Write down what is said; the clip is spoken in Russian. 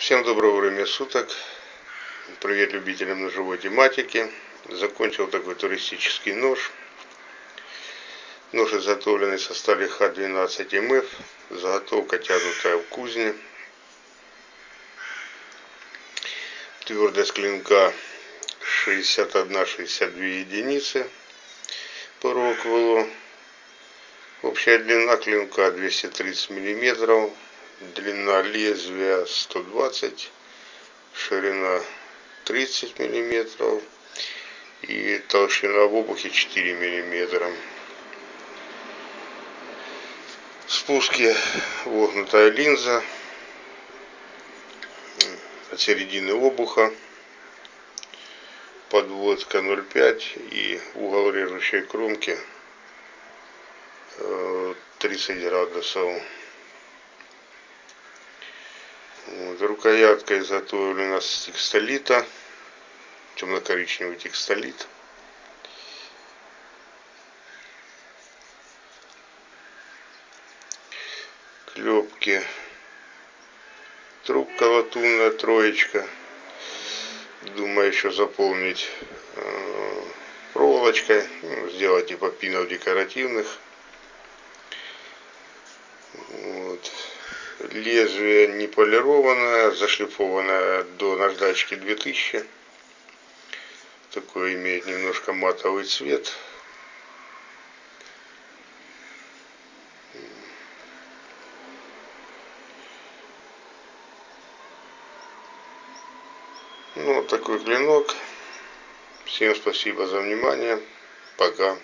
Всем доброго времени суток. Привет любителям ножевой тематики. Закончил такой туристический нож. Нож изготовленный со стали Х12МФ. Заготовка тянутая в кузне. Твердость клинка 61-62 единицы по Роквеллу. Общая длина клинка 230 миллиметров длина лезвия 120 ширина 30 миллиметров и толщина в обухе 4 миллиметра. В спуске вогнутая линза от середины обуха подводка 0,5 и угол режущей кромки 30 э, градусов вот, рукоятка изготовлена с текстолита, темно-коричневый текстолит. Клепки. Трубка латунная, троечка. Думаю еще заполнить э, проволочкой, сделать типа пинов декоративных. Лезвие не полированное, зашлифованное до наждачки 2000. Такой имеет немножко матовый цвет. Ну, вот такой клинок. Всем спасибо за внимание. Пока.